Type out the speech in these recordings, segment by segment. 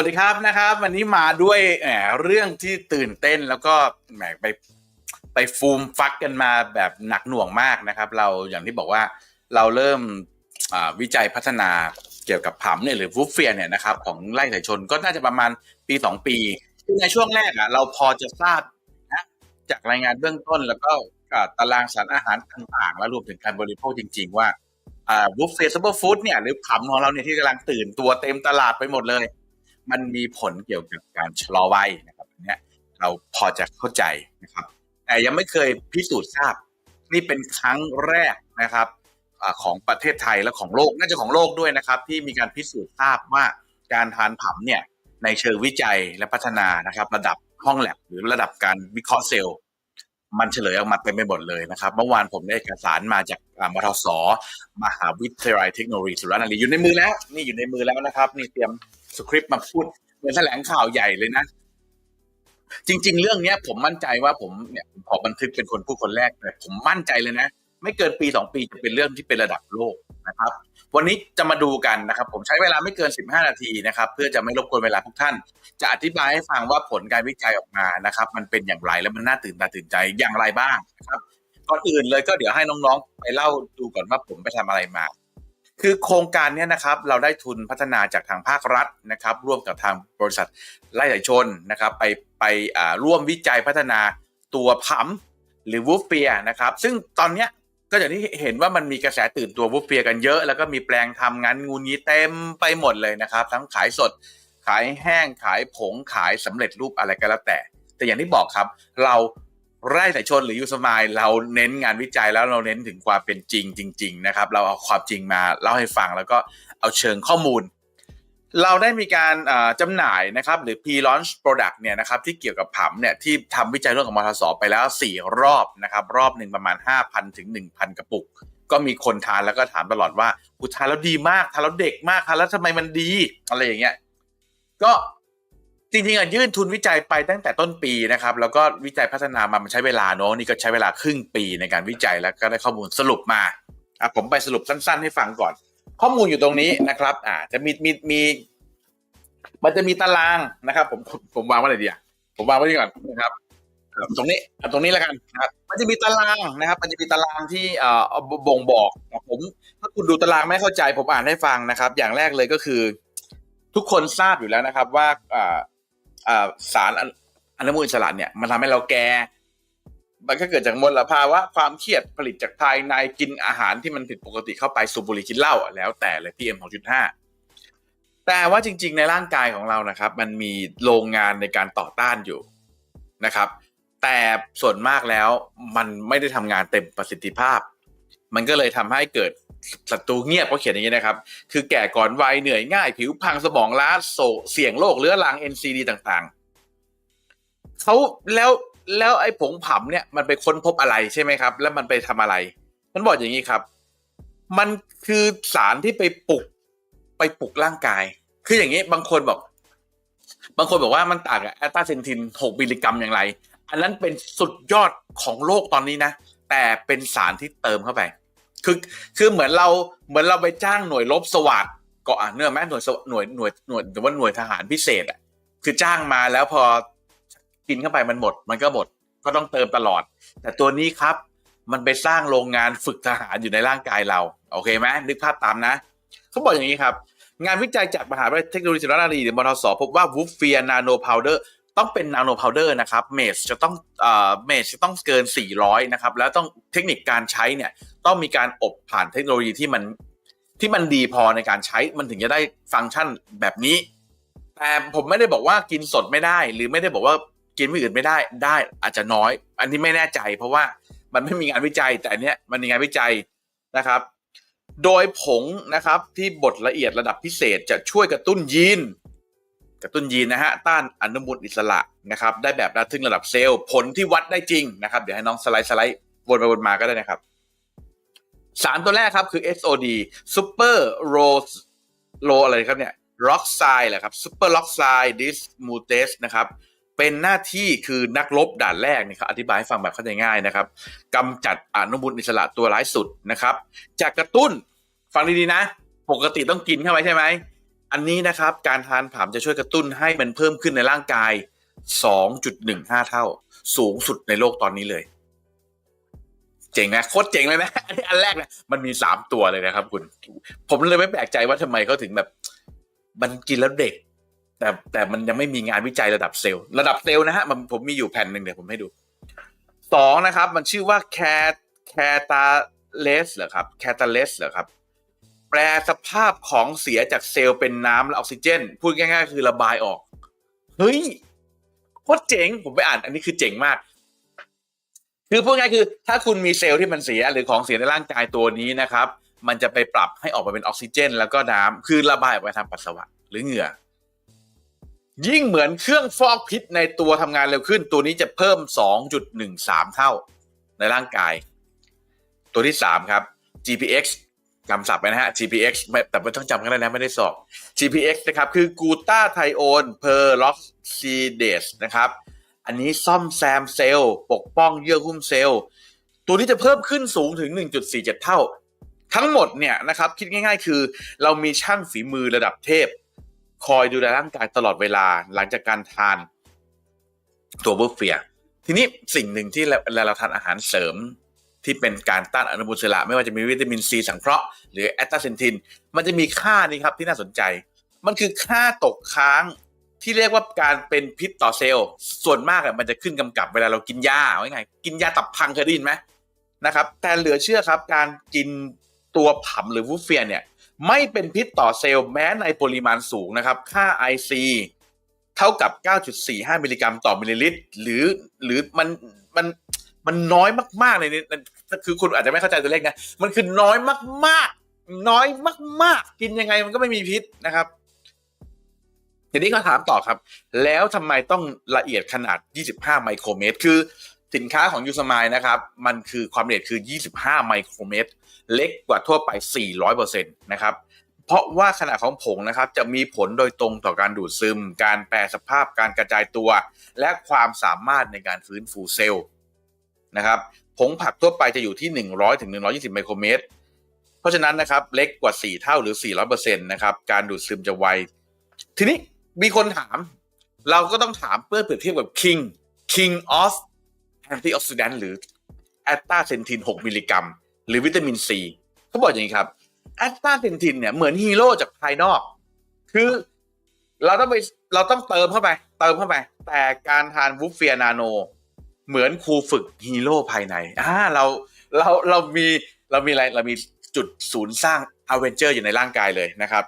สวัสดีครับนะครับ วันนี้มาด้วยแหมเรื่องที่ตื่นเต้นแล้วก็แหมไปไปฟูมฟักกันมาแบบหนักหน่วงมากนะครับ เราอย่างที่บอกว่าเราเริ่มวิจัยพัฒนาเกี่ยวกับผัมเนี่ยหรือวูฟเฟียเนี่ยนะครับของไร่ไก่ชนก็น่าจะประมาณปีสองปีคือในช่วงแรกอะเราพอจะทราบนะจากรายงานเบื้องต้นแล้วก็ตารางสารอาหารต่างๆ แล้วรวมถึงการบริโภคจริง ๆ ว่าวูฟเฟียซับเบอร์ฟู้ดเนี่ยหรือผัมของเราเนี่ยที่กำลังตื่นตัวเต็มตลาดไปหมดเลย มันมีผลเกี่ยวกับการชะลอวัยนะครับอันเนี่ยเราพอจะเข้าใจนะครับ แต่ยังไม่เคยพิสูจน์ทราบ นี่เป็นครั้งแรกนะครับอของประเทศไทยและของโลกน่าจะของโลกด้วยนะครับ ที่มีการพิสูจน์ทราบว่าการทานผัมเนี่ยในเชิงวิจัยและพัฒนานะครับ ระดับห้องแลบหรือระดับการวิเคราะห์เซลล์มันเฉลยออกมาเต็มไปหมดเลยนะครับเมื่อวานผมได้เอกสารมาจากอ่ามทสมหาวิทยาลัยเทคโนโลยีสุราษฎร์ธานีอยู่ในมือแล้ว นี่อยู่ในมือแล้วนะครับ นี่เตรียม สคริปต์มาพูดเหมือนแถลงข่าวใหญ่เลยนะ จริง ๆ เรื่องเนี้ย ผมมั่นใจว่าผมเนี่ยผมขอบันทึกเป็นคนพูดคนแรกแต่ผมมั่นใจเลยนะ ไม่เกินปีสองปีจะเป็นเรื่องที่เป็นระดับโลกนะครับ วันนี้จะมาดูกันนะครับ ผมใช้เวลาไม่เกิน 15 นาทีนะครับ เพื่อจะไม่รบกวนเวลาทุกท่าน จะอธิบายให้ฟังว่าผลการวิจัยออกมานะครับ มันเป็นอย่างไรและมันน่าตื่นตาตื่นใจอย่างไรบ้างนะครับก่อนอื่นเลยก็เดี๋ยวให้น้องๆ ไปเล่าดูก่อนว่าผมไปทำอะไรมา คือโครงการนี้นะครับเราได้ทุนพัฒนาจากทางภาครัฐนะครับ ร่วมกับทางบริษัทไร่ไก่ชนนะครับ ไปไปอ่าร่วมวิจัยพัฒนาตัวผัมหรือวูฟเฟียนะครับ ซึ่งตอนเนี้ยก็อย่างที่เห็นว่ามันมีกระแสตื่นตัววูฟเฟียกันเยอะ แล้วก็มีแปลงทำงานงูนี้เต็มไปหมดเลยนะครับ ทั้งขายสด ขายแห้งขายผงขายสำเร็จรูปอะไรก็แล้วแต่ แต่อย่างที่บอกครับ เรา ไร่สายชนหรือยูสมายเราเน้นงานวิจัยแล้วเราเน้นถึงความเป็นจริงจริง ๆ นะครับ เราเอาความจริงมาเล่าให้ฟังแล้วก็เอาเชิงข้อมูล เราได้มีการอ่าจำหน่ายนะครับหรือ pre-launch product เนี่ยนะครับที่เกี่ยวกับผัมเนี่ยที่ทำวิจัยร่วมกับมทสไปแล้ว 4 รอบนะครับรอบหนึ่งประมาณ 5,000 ถึง 1,000 กระปุก ก็มีคนทานแล้วก็ถามตลอดว่ากูทานแล้วดีมากทานแล้วเด็กมากทานแล้วทำไมมันดีอะไรอย่างเงี้ยก็ จริงๆอะยื่นทุนวิจัยไปตั้งแต่ต้นปีนะครับ แล้วก็วิจัยพัฒนามามันใช้เวลาเนอะนี่ก็ใช้เวลาครึ่งปีในการวิจัยแล้วก็ได้ข้อมูลสรุปมาอะผมไปสรุปสั้น ๆ ให้ฟังก่อน ข้อมูลอยู่ตรงนี้นะครับ อ่าจะมีมีมีมันจะมีตารางนะครับ ผมผมวางไว้ไหนดีอะผมวางไว้นี่ก่อนนะครับตรงนี้ตรงนี้แล้วกันนะครับมันจะมีตารางนะครับ มันจะมีตารางที่เอ่อบ่งบอกผมถ้าคุณดูตารางไม่เข้าใจผมอ่านให้ฟังนะครับ อย่างแรกเลยก็คือ ทุกคนทราบอยู่แล้วนะครับ ว่าอ่า สารอนุมูลอิสระเนี่ยมันทำให้เราแก่มันก็เกิดจากมลภาวะความเครียดผลิตจากภายในกินอาหารที่มันผิดปกติเข้าไปสูบบุหรี่กินเหล้าแล้วแต่เลย PM 2.5แต่ว่าจริง ๆ ในร่างกายของเรานะครับ มันมีโรงงานในการต่อต้านอยู่นะครับ แต่ส่วนมากแล้วมันไม่ได้ทำงานเต็มประสิทธิภาพ มันก็เลยทำให้เกิดศัตรูเงียบเขาเขียนอย่างนี้นะครับ คือแก่ก่อนวัยเหนื่อยง่าย ผิวพังสมองล้าโศกเสี่ยงโรคเรื้อรัง NCD ต่างๆเขาแล้วแล้วไอ้ผงผัมเนี่ยมันไปค้นพบอะไรใช่ไหมครับ แล้วมันไปทำอะไร มันบอกอย่างนี้ครับ มันคือสารที่ไปปลุกไปปลุกร่างกาย คืออย่างนี้บางคนบอก บางคนบอกว่ามันต่างกับแอตตาเซนทิน 6 มิลลิกรัมอย่างไร อันนั้นเป็นสุดยอดของโลกตอนนี้นะ แต่เป็นสารที่เติมเข้าไป คือคือเหมือนเราเหมือนเราไปจ้างหน่วยรบสวัสดก็อะเนื่อไหมหน่วยสวหน่วยหน่วยหน่วยหรือว่าหน่วยทหารพิเศษอะคือจ้างมาแล้วพอกินเข้าไปมันหมด มันก็หมดก็ต้องเติมตลอด แต่ตัวนี้ครับมันไปสร้างโรงงานฝึกทหารอยู่ในร่างกายเรา โอเคไหมนึกภาพตามนะ เขาบอกอย่างนี้ครับ งานวิจัยจากมหาวิทยาลัยเทคโนโลยีสุราษฎร์ธานีหรือมทสพบว่าวูฟเฟียนาโนพาวเดอร์ ต้องเป็นนาโนพาวเดอร์นะครับเมสจะต้องเอ่อเมสจะต้องเกิน 400 นะครับ แล้วต้องเทคนิคการใช้เนี่ยต้องมีการอบผ่านเทคโนโลยีที่มันที่มันดีพอในการใช้มันถึงจะได้ฟังก์ชันแบบนี้ แต่ผมไม่ได้บอกว่ากินสดไม่ได้ หรือไม่ได้บอกว่ากินไม่อื่นไม่ได้ได้อาจจะน้อย อันนี้ไม่แน่ใจ เพราะว่ามันไม่มีงานวิจัย แต่อันเนี้ยมันมีงานวิจัยนะครับ โดยผงนะครับที่บดละเอียดระดับพิเศษจะช่วยกระตุ้นยีน กระตุ้นยีนนะฮะต้านอนุมูลอิสระนะครับได้แบบระทึงระดับเซลล์ผลที่วัดได้จริงนะครับเดี๋ยวให้น้องสไลด์สไลด์วนไปวนมาก็ได้นะครับสารตัวแรกครับคือ SOD Super Rose Ro อะไรครับเนี่ย Roxide แหละครับ Super Roxide Dismutase นะครับเป็นหน้าที่คือนักรบด่านแรกนี่ครับอธิบายให้ฟังแบบเข้าใจง่ายนะครับกำจัดอนุมูลอิสระตัวร้ายสุดนะครับจากกระตุ้นฟังดีๆนะ ปกติต้องกินเข้าไปใช่ไหม อันนี้นะครับการทานผำจะช่วยกระตุ้นให้มันเพิ่มขึ้นในร่างกาย 2.15 เท่า สูงสุดในโลกตอนนี้เลย เจ๋งนะโคตรเจ๋งเลยนะอันนี้อันแรกนะมันมีสามตัวเลยนะครับ คุณ ผมเลยไม่แปลกใจว่าทำไมเขาถึงแบบ มันกินแล้วเด็ก แต่แต่มันยังไม่มีงานวิจัยระดับเซลล์ระดับเซลล์นะฮะมันผมมีอยู่แผ่นหนึ่งเดี๋ยวผมให้ดูสองนะครับ มันชื่อว่าแคแคตาเลสเหรอครับแคตาเลสเหรอครับ แปลสภาพของเสียจากเซลล์เป็นน้ำและออกซิเจน พูดง่ายๆ คือระบายออก เฮ้ยโคตรเจ๋งผมไปอ่าน อันนี้คือเจ๋งมาก คือพูดง่ายๆคือ ถ้าคุณมีเซลล์ที่มันเสียหรือของเสียในร่างกายตัวนี้นะครับ มันจะไปปรับให้ออกมาเป็นออกซิเจน แล้วก็น้ำคือระบายออกไปทางปัสสาวะหรือเหงื่อ ยิ่งเหมือนเครื่องฟอกพิษในตัวทำงานเร็วขึ้น ตัวนี้จะเพิ่ม 2.13 เท่าในร่างกาย ตัวที่ 3 ครับ GPX จำศัพท์ไปนะฮะ GPX ไม่แต่ไม่ต้องจำกันเลยนะไม่ได้สอบ GPX นะครับ คือกูตาไทโอนเพอร์ล็อกซีเดสนะครับ อันนี้ซ่อมแซมเซลล์ ปกป้องเยื่อหุ้มเซลล์ ตัวนี้จะเพิ่มขึ้นสูงถึง 1.47 เท่า ทั้งหมดเนี่ยนะครับคิดง่ายๆ คือเรามีช่างฝีมือระดับเทพ คอยดูแลร่างกายตลอดเวลาหลังจากการทานตัวเบอร์เฟีย ทีนี้สิ่งหนึ่งที่เวลาเราทานอาหารเสริม ที่เป็นการต้านอนุมูลอิสระ ไม่ว่าจะมีวิตามินซีสังเคราะห์หรือแอตตาเซนทิน มันจะมีค่านี้ครับที่น่าสนใจ มันคือค่าตกค้างที่เรียกว่าการเป็นพิษต่อเซลล์ ส่วนมากอะมันจะขึ้นกำกับเวลาเรากินยาไว้ไง กินยาตับพังเคยได้ยินไหมนะครับ แต่เหลือเชื่อครับการกินตัวผำหรือวูฟเฟียเนี่ยไม่เป็นพิษต่อเซลล์แม้ในปริมาณสูงนะครับ ค่า IC เท่ากับ 9.45 มิลลิกรัมต่อมิลลิลิตร หรือหรือมันมัน มันน้อยมากๆเลยนี่คือคุณอาจจะไม่เข้าใจตัวเลขนะมันคือน้อยมากๆ น้อยมาก ๆ กินยังไงมันก็ไม่มีพิษนะครับทีนี้ก็ถามต่อครับ แล้วทำไมต้องละเอียดขนาด 25 ไมโครเมตร คือสินค้าของยูสมายนะครับ มันคือความละเอียดคือ 25 ไมโครเมตร เล็กกว่าทั่วไป 400%นะครับ เพราะว่าขนาดของผงนะครับ จะมีผลโดยตรงต่อการดูดซึม การแปรสภาพการกระจายตัว และความสามารถในการฟื้นฟูเซลล์ นะครับผงผักทั่วไปจะอยู่ที่ 100ถึง120 ไมโครเมตร เพราะฉะนั้นนะครับเล็กกว่า 4 เท่าหรือ 400%นะครับการดูดซึมจะไว ทีนี้มีคนถาม เราก็ต้องถามเพื่อเปรียบเทียบกับ King King of Antioxidant หรือแอตตาเซนทิน 6 มิลลิกรัม หรือวิตามินซีเขาบอกอย่างนี้ครับแอตตาเซนทินเนี่ยเหมือนฮีโร่จากภายนอก คือเราต้องไปเราต้องเติมเข้าไป เติมเข้าไป แต่การทานวูฟเฟียนาโน เหมือนครูฝึกฮีโร่ภายในอ่าเราเราเรามีเรามีอะไรเรามีจุดศูนย์สร้างอเวนเจอร์อยู่ในร่างกายเลยนะครับ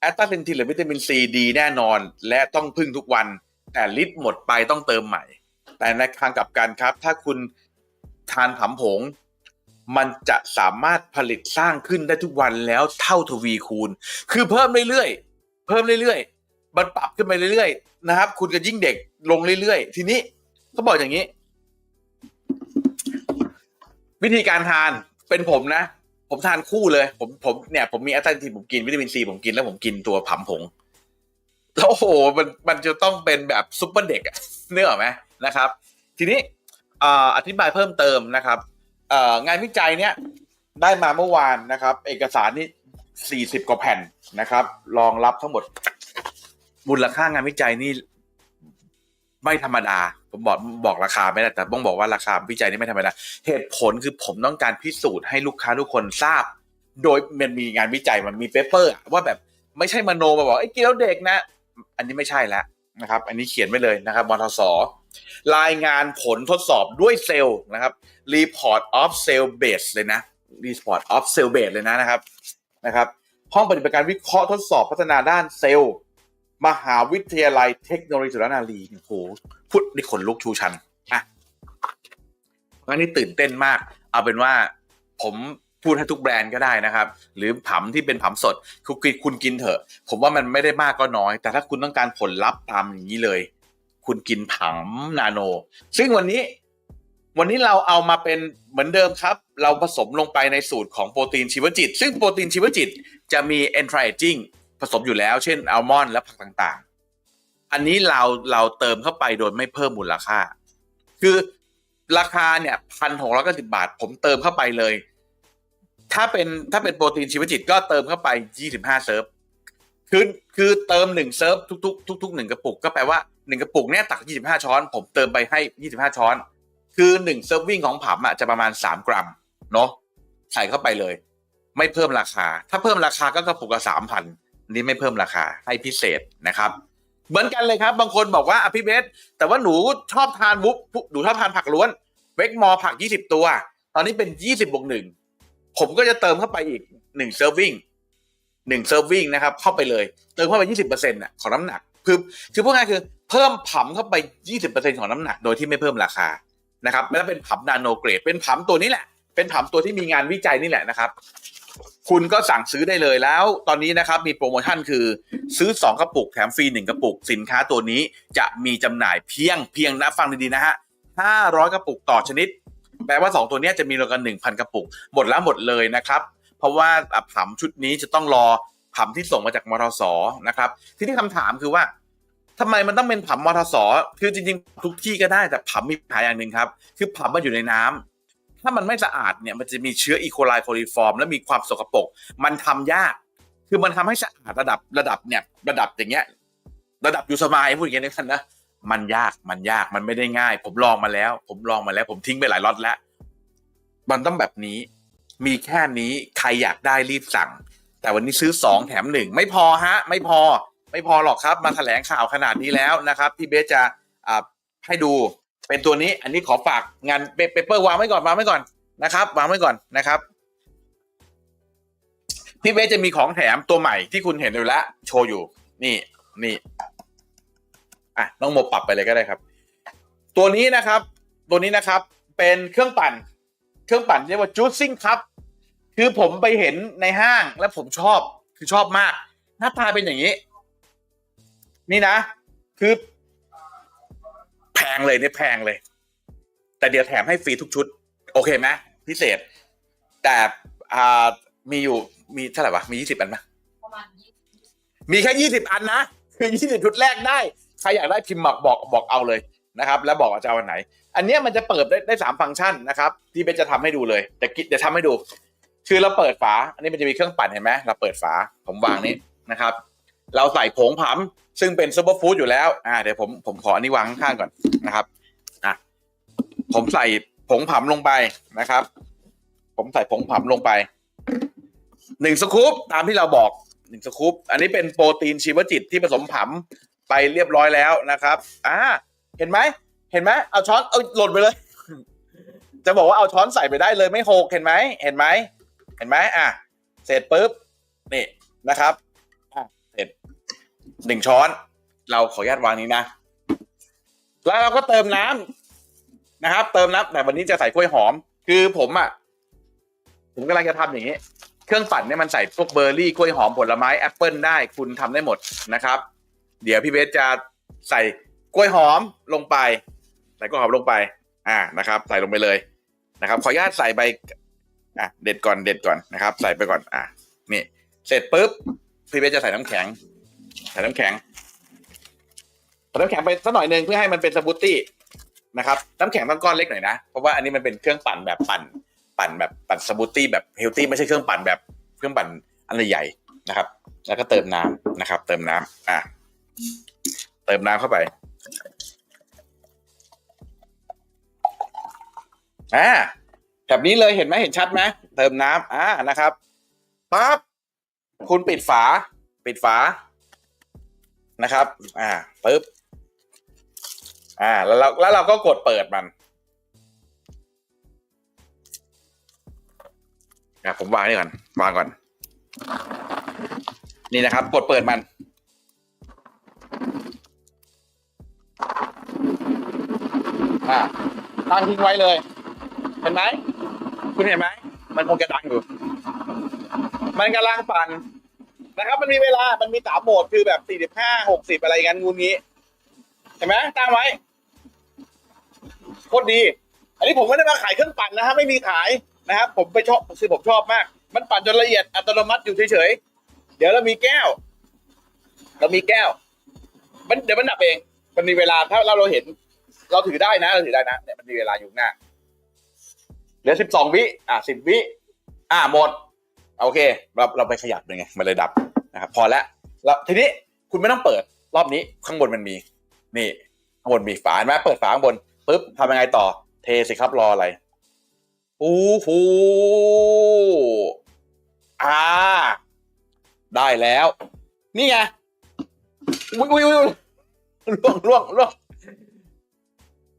แอตตาเซนทินหรือวิตามินซีดีแน่นอน และต้องพึ่งทุกวัน แต่ลิตรหมดไปต้องเติมใหม่ แต่ในทางกลับกันครับ ถ้าคุณทานผำผง มันจะสามารถผลิตสร้างขึ้นได้ทุกวันแล้วเท่าทวีคูณ คือเพิ่มเรื่อยๆเพิ่มเรื่อยๆมันปรับขึ้นไปเรื่อยๆนะครับ คุณก็ยิ่งเด็กลงเรื่อยๆ ทีนี้เขาบอกอย่างนี้ วิธีการทานเป็นผมนะ ผมทานคู่เลย ผมผมเนี่ยผมมีแอตตาทินผมกินวิตามินซีผมกินแล้วผมกินตัวผำผงแล้วโอ้โหมันมันจะต้องเป็นแบบซุปเปอร์เด็กอะเนื้ออไหมนะครับ ทีนี้อธิบายเพิ่มเติมนะครับงานวิจัยเนี้ยได้มาเมื่อวานนะครับ เอกสารนี่สี่สิบกว่าแผ่นนะครับรองรับทั้งหมดมูลค่างานวิจัยนี่ ไม่ธรรมดา ผมบอกบอกราคาไม่ได้แต่ต้องบอกว่าราคาวิจัยนี่ไม่ธรรมดา เหตุผลคือผมต้องการพิสูจน์ให้ลูกค้าทุกคนทราบ โดยมันมีงานวิจัยมันมีเปเปอร์ว่าแบบไม่ใช่มโนมาบอกไอ้กินแล้วเด็กนะ อันนี้ไม่ใช่แล้วนะครับ อันนี้เขียนไว้เลยนะครับมทสรายงานผลทดสอบด้วยเซลล์นะครับ report of cell base เลยนะ report of cell base เลยนะนะครับนะครับ ห้องปฏิบัติการวิเคราะห์ทดสอบพัฒนาด้านเซลล์ มหาวิทยาลัยเทคโนโลยีสุรนารีโอ้โหพูดในขนลุกชูชันอะงั้นนี่ตื่นเต้นมาก เอาเป็นว่าผมพูดให้ทุกแบรนด์ก็ได้นะครับ หรือผำที่เป็นผำสดคุณกินคุณกินเถอะ ผมว่ามันไม่ได้มากก็น้อย แต่ถ้าคุณต้องการผลลัพธ์ตามอย่างนี้เลย คุณกินผังนาโน ซึ่งวันนี้ วันนี้เราเอามาเป็นเหมือนเดิมครับ เราผสมลงไปในสูตรของโปรตีนชีวจิต ซึ่งโปรตีนชีวจิตจะมี anti aging ผสมอยู่แล้ว เช่นอัลมอนด์และผักต่างๆ อันนี้เราเราเติมเข้าไปโดยไม่เพิ่มมูลค่า คือราคาเนี่ยพันหกร้อยเก้าสิบาท ผมเติมเข้าไปเลย ถ้าเป็นถ้าเป็นโปรตีนชีวจิตก็เติมเข้าไปยี่สิบห้าเซิร์ฟคือคือเติมหนึ่งเซิร์ฟทุกๆทุกๆหนึ่งกระปุกก็แปลว่าหนึ่งกระปุกเนี่ยตัก25ช้อน ผมเติมไปให้25ช้อน คือหนึ่งเซิร์ฟวิ่งของผัมอะจะประมาณ3กรัมเนาะใส่เข้าไปเลย ไม่เพิ่มราคา ถ้าเพิ่มราคาก็กระปุกละสามพัน นี้ไม่เพิ่มราคาให้พิเศษนะครับ เหมือนกันเลยครับ บางคนบอกว่าอภิเบสแต่ว่าหนูชอบทานวุ๊บหนูชอบทานผักล้วนเวกมอผัก 20 ตัว ตอนนี้เป็น 20บวกหนึ่งผมก็จะเติมเข้าไปอีกหนึ่งเซิร์ฟวิ่งหนึ่งเซิร์ฟวิ่งนะครับ เข้าไปเลย เติมเข้าไป 20%น่ะของน้ำหนักคือคือพูดง่ายคือเพิ่มผัมเข้าไป 20%ของน้ำหนัก โดยที่ไม่เพิ่มราคานะครับแล้วเป็นผัมนาโนเกรดเป็นผัมตัวนี้แหละ เป็นผัมตัวที่มีงานวิจัยนี่แหละนะครับ คุณก็สั่งซื้อได้เลยแล้ว ตอนนี้นะครับมีโปรโมชั่นคือ ซื้อ 2 กระปุกแถมฟรี1กระปุก สินค้าตัวนี้จะมีจำหน่ายเพียงเพียงนะฟังดีๆนะฮะ500 กระปุกต่อชนิด แปลว่า 2 ตัวนี้จะมีรวมกัน1,000 กระปุก หมดแล้วหมดเลยนะครับ เพราะว่าอะผัมชุดนี้จะต้องรอผัมที่ส่งมาจากมทสนะครับ ที่ที่คำถามคือว่าทำไมมันต้องเป็นผัมมทสคือจริงๆ ทุกที่ก็ได้แต่ผัมมีปัญหาอย่างหนึ่งครับ คือผัมมันอยู่ในน้ำ ถ้ามันไม่สะอาดเนี่ยมันจะมีเชื้ออีโคไลโคลิฟอร์ม และมีความสกปรกมันทำยาก คือมันทำให้สะอาดระดับระดับเนี่ยระดับอย่างเงี้ย ระดับยูสมายพูดอย่างเงี้ยนนะมันยากมันยากมันไม่ได้ง่าย ผมลองมาแล้ว ผมลองมาแล้ว ผมทิ้งไปหลายล็อตแล้ว มันต้องแบบนี้ มีแค่นี้ใครอยากได้รีบสั่ง แต่วันนี้ซื้อสองแถมหนึ่งไม่พอฮะ ไม่พอ ไม่พอหรอกครับ มาแถลงข่าวขนาดนี้แล้วนะครับพี่เบสจะให้ดู เป็นตัวนี้ อันนี้ขอฝากงานเปเปอร์วางไว้ก่อนวางไว้ก่อนนะครับวางไว้ก่อนนะครับพี่เบสจะมีของแถมตัวใหม่ที่คุณเห็นอยู่แล้วโชว์อยู่ นี่นี่อะน้องโมปรับไปเลยก็ได้ครับ ตัวนี้นะครับ ตัวนี้นะครับ เป็นเครื่องปั่น เครื่องปั่นเรียกว่าจูซิ่งครับคือผมไปเห็นในห้างแล้วผมชอบคือชอบมาก หน้าตาเป็นอย่างนี้ นี่นะ คือ แพงเลยเนี่ยแพงเลย แต่เดี๋ยวแถมให้ฟรีทุกชุด โอเคไหมพิเศษ แต่อ่ามีอยู่มีเท่าไหร่วะมียี่สิบอันไหมประมาณนี้มีแค่ยี่สิบอันนะคือยี่สิบชุดแรกได้ใครอยากได้พิมพ์บอกบอกบอกเอาเลยนะครับ แล้วบอกว่าจะเอาอันไหน อันเนี้ยมันจะเปิดได้ได้สามฟังก์ชันนะครับ ที่เบนจะทำให้ดูเลยแต่กิเดี๋ยวทำให้ดู คือเราเปิดฝา อันนี้มันจะมีเครื่องปั่นเห็นไหมเราเปิดฝาผมวางนี้นะครับ เราใส่ผงผำ ซึ่งเป็นซูเปอร์ฟู้ดอยู่แล้ว อ่า เดี๋ยวผมผมขออันนี้วางข้างก่อนนะครับ อะ ผมใส่ผงผำลงไปนะครับ ผมใส่ผงผำลงไป หนึ่งสกู๊ปตามที่เราบอกหนึ่งสกู๊ป อันนี้เป็นโปรตีนชีวจิตที่ผสมผำไปเรียบร้อยแล้วนะครับ อ่า เห็นไหม เห็นไหม เอาช้อน เอาหล่นไปเลย จะบอกว่าเอาช้อนใส่ไปได้เลยไม่หก เห็นไหม เห็นไหม เห็นไหมอะ เสร็จปุ๊บ นี่นะครับ หนึ่งช้อน เราขออนุญาตวางนี้นะ แล้วเราก็เติมน้ำนะครับ เติมน้ำแต่วันนี้จะใส่กล้วยหอม คือผมอะผมกำลังจะทำอย่างนี้ เครื่องปั่นเนี่ยมันใส่พวกเบอร์รี่กล้วยหอมผลไม้แอปเปิลได้คุณทำได้หมดนะครับ เดี๋ยวพี่เบสจะใส่กล้วยหอมลงไปใส่กล้วยหอมลงไป อ่านะครับ ใส่ลงไปเลยนะครับ ขออนุญาตใส่ใบอะเด็ดก่อนเด็ดก่อนนะครับ ใส่ไปก่อน อะนี่เสร็จปุ๊บพี่เบสจะใส่น้ำแข็ง ใส่น้ำแข็งใส่น้ำแข็งไปสักหน่อยหนึ่งเพื่อให้มันเป็นสมูทตี้นะครับน้ำแข็งต้องก้อนเล็กหน่อยนะ เพราะว่าอันนี้มันเป็นเครื่องปั่นแบบปั่น ปั่นแบบปั่นสมูทตี้แบบเฮลตี้ไม่ใช่เครื่องปั่นแบบเครื่องปั่นอันใหญ่นะครับ แล้วก็เติมน้ำนะครับ เติมน้ำอะเติมน้ำเข้าไปอ่าแบบนี้เลยเห็นไหมเห็นชัดไหมเติมน้ำอ่านะครับปั๊บคุณปิดฝา ปิดฝา นะครับ อ่าปึ๊บอ่า แล้วเราแล้วเราก็กดเปิดมันอะผมวางนี่ก่อนวางก่อน นี่นะครับ กดเปิดมัน อะตั้งทิ้งไว้เลย เห็นไหม คุณเห็นไหม มันคงจะดังอยู่ มันกำลังปั่น นะครับ มันมีเวลา มันมีสามโหมดคือแบบสี่สิบห้าหกสิบอะไรกันงูนี้ เห็นไหมตั้งไว้โคตรดี อันนี้ผมไม่ได้มาขายเครื่องปั่นนะครับไม่มีขายนะครับ ผมไปชอบคือผมชอบมาก มันปั่นจนละเอียดอัตโนมัติอยู่เฉยๆเดี๋ยวเรามีแก้ว เรามีแก้ว มันเดี๋ยวมันดับเอง มันมีเวลาถ้าเราเราเห็น เราถือได้นะเราถือได้นะเนี่ยมันมีเวลาอยู่หน้าเหลือสิบสองวิอะสิบวิอะหมด โอเค เราเราไปขยับเลยไงมันเลยดับ นะครับพอแล้วแล้วทีนี้คุณไม่ต้องเปิดรอบนี้ข้างบนมันมี นี่ข้างบนมีฝาเห็นไหมเปิดฝาข้างบนปุ๊บทำยังไงต่อ เทสิครับรออะไรโอ้โหอ่า ได้แล้ว นี่ไงอุ้ยอุ้ยอุ้ยล่วงล่วงล่วง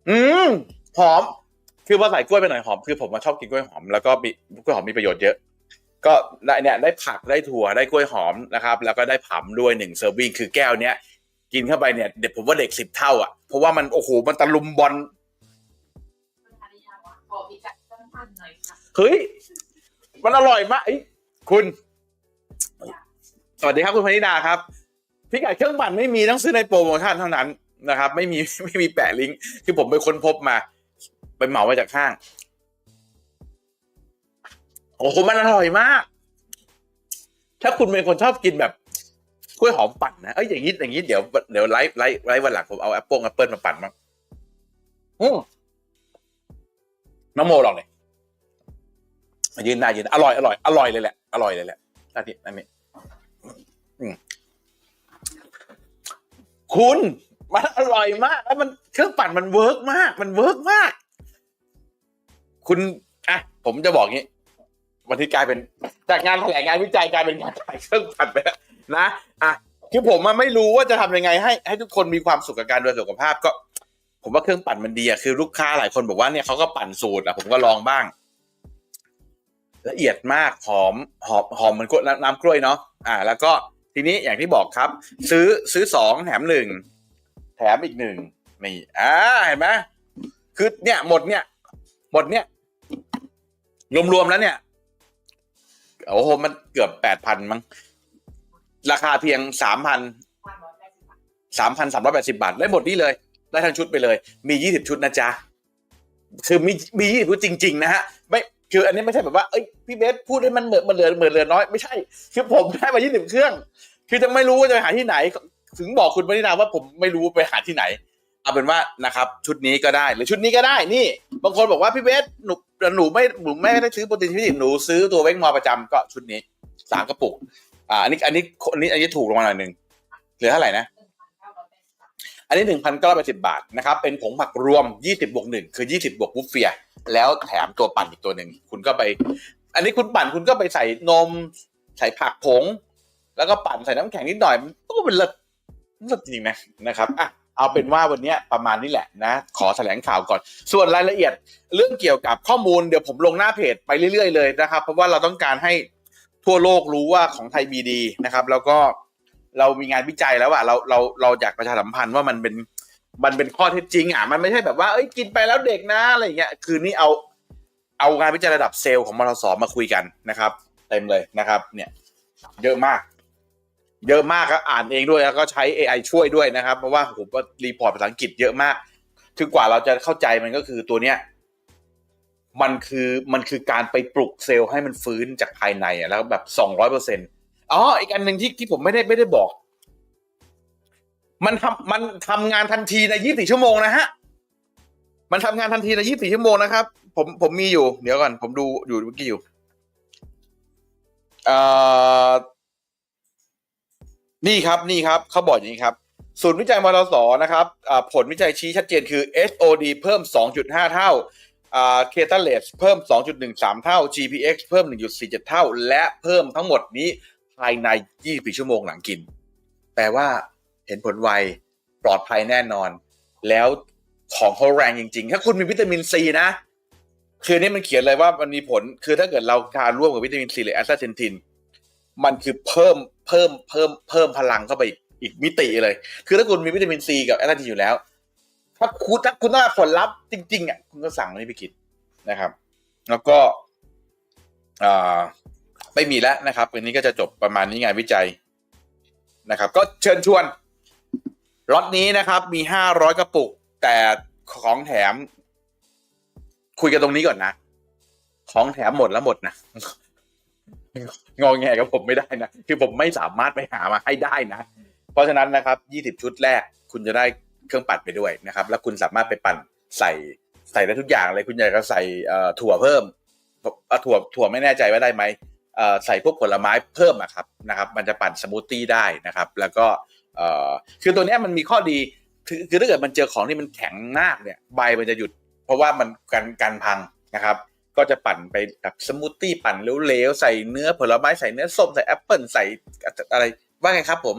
อืมหอม คือพอใส่กล้วยไปหน่อยหอม คือผมมาชอบกินกล้วยหอม แล้วก็มีกล้วยหอมมีประโยชน์เยอะ ก็ได้เนี่ยได้ผักได้ถั่วได้กล้วยหอมนะครับ แล้วก็ได้ผำด้วยหนึ่งเซอร์วิงคือแก้วเนี้ยกินเข้าไปเนี่ยเด็กผมว่าเด็กสิบเท่าอะเพราะว่ามันโอ้โหมันตะลุมบอลเฮ้ยมันอร่อยมากเอ้คุณ สวัสดีครับคุณพนิดาครับพิกัดเครื่องปั่นไม่มีต้องซื้อในโปรโมชั่นเท่านั้นนะครับ ไม่มีไม่มีแปะลิงก์คือผมไปค้นพบมา ไปเหมามาจากห้าง โอ้โหมันอร่อยมาก ถ้าคุณเป็นคนชอบกินแบบกล้วยหอมปั่นนะเอ้ยอย่างนี้อย่างนี้เดี๋ยวเดี๋ยวไลฟ์ไลฟ์ไลฟ์วันหลังผมเอาแอปเปิลแอปเปิลมาปั่นมั้งอืมน้องโมลองเลยยืนได้ายืนอร่อยอร่อยอร่อยเลยแหละอร่อยเลยแหละอันนี้อันนี้คุณมันอร่อยมาก แล้วมันเครื่องปั่นมันเวิร์กมาก มันเวิร์กมาก คุณอะผมจะบอกงี้ วันที่กลายเป็นจากงานแถลงงานวิจัยกลายเป็นงานขายเครื่องปั่นไปแล้วนะอะคือผมมันไม่รู้ว่าจะทำยังไงให้ให้ทุกคนมีความสุขกับการดูแลสุขภาพก็ ผมว่าเครื่องปั่นมันดีอะคือลูกค้าหลายคนบอกว่าเนี่ยเขาก็ปั่นสูตรอะผมก็ลองบ้าง ละเอียดมากหอมหอมหอมเหมือนกล้วยน้ำน้ำกล้วยเนาะอ่า แล้วก็ทีนี้อย่างที่บอกครับ ซื้อซื้อสองแถมหนึ่งแถมอีกหนึ่งนี่อ่าเห็นไหมคือเนี่ยหมดเนี่ย หมดเนี่ย รวมๆแล้วเนี่ย โอ้โหมันเกือบแปดพันมั้งราคาเพียงสามพันสามพันสามร้อยแปดสิบาท ได้หมดนี่เลย ได้ทั้งชุดไปเลย มียี่สิบชุดนะจ๊ะ คือมีมียี่สิบชุดจริง ๆ นะฮะ ไม่คืออันนี้ไม่ใช่แบบว่าเอ้ยพี่เบสพูดให้มันเหมือนมันเหลือเหมือนเหลือน้อยไม่ใช่ คือผมได้มายี่สิบเครื่อง คือจะไม่รู้ว่าจะไปหาที่ไหน ถึงบอกคุณปรินาว่าผมไม่รู้ไปหาที่ไหน เอาเป็นว่านะครับ ชุดนี้ก็ได้หรือชุดนี้ก็ได้นี่ บางคนบอกว่าพี่เบสหนู หนูไม่หนูไม่ได้ซื้อโปรตีนพิเศษหนูซื้อตัวเว้งมอประจำก็ชุดนี้สามกระปุก อ่าอันนี้อันนี้อันนี้อันนี้ถูกลงมาหน่อยหนึ่งเหลือเท่าไหร่นะ อันนี้หนึ่งพันเก้าร้อยแปดสิบาทนะครับ เป็นผงผักรวมยี่สิบบวกหนึ่งคือยี่สิบบวกบุฟเฟีย แล้วแถมตัวปั่นอีกตัวหนึ่งคุณก็ไป อันนี้คุณปั่นคุณก็ไปใส่นมใส่ผักผง แล้วก็ปั่นใส่น้ำแข็งนิดหน่อยมันก็เป็นเลิศเลิศจริงนะนะครับอะ เอาเป็นว่าวันนี้ประมาณนี้แหละนะ ขอแถลงข่าวก่อน ส่วนรายละเอียดเรื่องเกี่ยวกับข้อมูลเดี๋ยวผมลงหน้าเพจไปเรื่อยๆเลยนะครับ เพราะว่าเราต้องการให้ทั่วโลกรู้ว่าของไทยมีดีนะครับ แล้วก็เรามีงานวิจัยแล้วอะเราเราเราอยากประชาสัมพันธ์ว่ามันเป็นมันเป็นข้อเท็จจริงอะมันไม่ใช่แบบว่าเอ้ยกินไปแล้วเด็กนะอะไรอย่างเงี้ยคือนี่เอาเอางานวิจัยระดับเซลล์ของมทสมาคุยกันนะครับ เต็มเลยนะครับ เนี่ย เยอะมาก เยอะมากครับอ่านเองด้วยแล้วก็ใช้ AI ช่วยด้วยนะครับ เพราะว่าผมก็รีพอร์ตภาษาอังกฤษเยอะมาก คือกว่าเราจะเข้าใจมันก็คือตัวเนี้ยมันคือมันคือการไปปลุกเซลล์ให้มันฟื้นจากภายในอะแล้วแบบสองร้อยเปอร์เซ็นอ๋ออีกอันหนึ่งที่ที่ผมไม่ได้ไม่ได้บอก มันทำมันทำงานทันทีในยี่สิบชั่วโมงนะฮะมันทำงานทันทีในยี่สิบชั่วโมงนะครับ ผมผมมีอยู่ เดี๋ยวก่อน ผมดูอยู่เมื่อกี้อยู่เอ่อ นี่ครับนี่ครับเขาบอกอย่างนี้ครับศูนย์วิจัยมรสนะครับผลวิจัยชี้ชัดเจนคือ SOD เพิ่ม 2.5 เท่าอ่าเคตาเลสเพิ่ม 2.13 เท่า GPX เพิ่ม 1.47 เท่า และเพิ่มทั้งหมดนี้ภายใน 24 ชั่วโมงหลังกิน แปลว่าเห็นผลไว ปลอดภัยแน่นอน แล้วของเขาแรงจริง ๆ ถ้าคุณมีวิตามินซีนะ คือนี่มันเขียนเลยว่ามันมีผล คือถ้าเกิดเราทานร่วมกับวิตามินซีหรือแอสตาเซนทิน มันคือเพิ่ม เพิ่มเพิ่มเพิ่มพลังเข้าไปอีกมิติเลย คือถ้าคุณมีวิตามินซีกับแอสตาทินอยู่แล้ว ถ้าคุณถ้าคุณต้องการผลลัพธ์จริงๆอะคุณก็สั่งนี้ไปกินนะครับ แล้วก็อ่าไม่มีแล้วนะครับวันนี้ก็จะจบประมาณนี้งานวิจัยนะครับ ก็เชิญชวนล็อตนี้นะครับมีห้าร้อยกระปุก แต่ของแถม คุยกันตรงนี้ก่อนนะ ของแถมหมดแล้วหมดนะ งอแงกับผมไม่ได้นะคือผมไม่สามารถไปหามาให้ได้นะ เพราะฉะนั้นนะครับ 20 ชุดแรกคุณจะได้เครื่องปั่นไปด้วยนะครับ แล้วคุณสามารถไปปั่นใส่ใส่ได้ทุกอย่างเลยคุณอยากจะใส่ถั่วเพิ่มถั่วถั่วไม่แน่ใจว่าได้ไหมใส่พวกผลไม้เพิ่มอะครับนะครับ มันจะปั่นสมูทตี้ได้นะครับ แล้วก็คือตัวนี้มันมีข้อดีคือคือถ้าเกิดมันเจอของที่มันแข็งมากเนี่ยใบมันจะหยุด เพราะว่ามันกันกันพังนะครับ ก็จะปั่นไปแบบสมูทตี้ปั่นเหลวๆใส่เนื้อผลไม้ใส่เนื้อส้มใส่แอปเปิลใส่อะไรว่าไงครับผม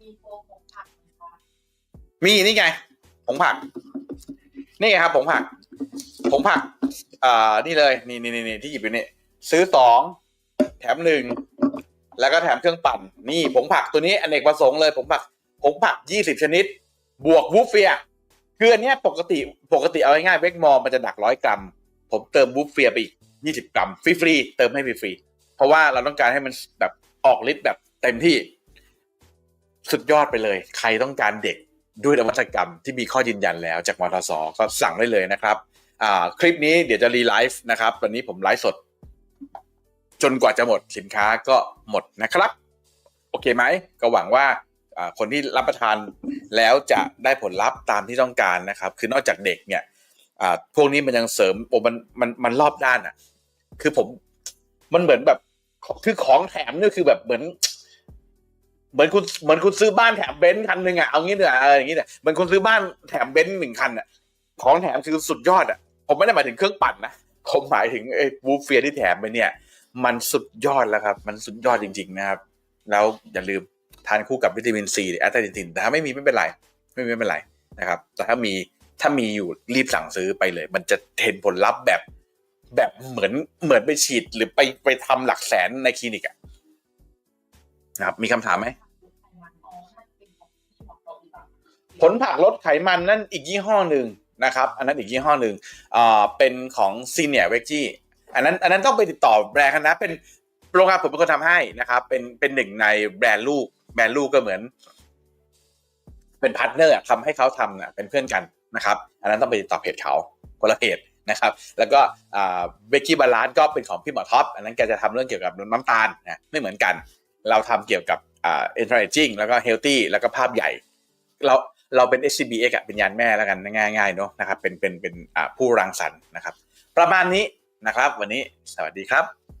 มีโฟมของผักมีนี่ไงผงผัก นี่ไงครับผงผักผงผักอ่านี่เลยนี่นี่นี่ที่หยิบอยู่นี่ซื้อสองแถมหนึ่งแล้วก็แถมเครื่องปั่น นี่ผงผักตัวนี้อเนกประสงค์เลยผงผักผงผักยี่สิบชนิด บวกวูฟเฟียคืออันนี้ปกติปกติเอาง่ายๆเวกมอมันจะหนักร้อยกรัม ผมเติมวูฟเฟียไปอีกยี่สิบกรัมฟรีๆเติมให้ฟรีๆเพราะว่าเราต้องการให้มันแบบออกฤทธิ์แบบเต็มที่ สุดยอดไปเลย ใครต้องการเด็กด้วยนวัตกรรมที่มีข้อยืนยันแล้วจากมทสก็สั่งได้เลยนะครับคลิปนี้เดี๋ยวจะรีไลฟ์นะครับวันนี้ผมไลฟ์สด จนกว่าจะหมดสินค้าก็หมดนะครับ โอเคไหมก็หวังว่าคนที่รับประทานแล้วจะได้ผลลัพธ์ตามที่ต้องการนะครับ คือนอกจากเด็กเนี่ย อ่าพวกนี้มันยังเสริมโอ้มันมันมันรอบด้านอะ คือผมมันเหมือนแบบคือของแถมนี่คือแบบเหมือน เหมือนคุณเหมือนคุณซื้อบ้านแถมเบนซ์คันหนึ่งอะเอางี้เถอะเอออย่างงี้เนี่ยเหมือนคุณซื้อบ้านแถมเบนซ์หนึ่งคันอะของแถมคือสุดยอดอะผมไม่ได้หมายถึงเครื่องปั่นนะผมหมายถึงไอ้วูฟเฟียที่แถมไปเนี่ย มันสุดยอดแล้วครับ มันสุดยอดจริง ๆ นะครับ แล้วอย่าลืมทานคู่กับวิตามินซีหรือแอสไตาซินแต่ถ้าไม่มีไม่เป็นไร ไม่มีไม่เป็นไรนะครับ แต่ถ้ามี ถ้ามีอยู่รีบสั่งซื้อไปเลย มันจะเห็นผลลัพธ์แบบ แบบเหมือนเหมือนไปฉีดหรือไปไปทำหลักแสนในคลินิกอะนะครับ มีคำถามไหมผลผักลดไขมันนั่นอีกยี่ห้อหนึ่งนะครับ อันนั้นอีกยี่ห้อหนึ่งอ่าเป็นของซีเนียเวกจี้อันนั้น อันนั้นต้องไปติดต่อแบรนด์นะเป็นโรงงานผมเป็นคนทำให้นะครับ เป็นเป็นหนึ่งในแบรนด์ลูกแบรนด์ลูกก็เหมือน เป็นพาร์ทเนอร์อะทำให้เขาทำนะเป็นเพื่อนกัน นะครับอันนั้นต้องไปติดต่อเพจเขาคนละเพจนะครับแล้วก็เบกกี้บาลานซ์ก็เป็นของพี่หมอท็อปอันนั้นแกจะทำเรื่องเกี่ยวกับน้ำตาลนะไม่เหมือนกัน เราทำเกี่ยวกับอ่า encouraging แล้วก็ healthy แล้วก็ภาพใหญ่ เราเราเป็น SCBX อะเป็นยานแม่แล้วกันง่ายๆเนาะนะครับเป็นเป็นเป็นผู้รังสรรค์นะครับ ประมาณนี้นะครับ วันนี้สวัสดีครับ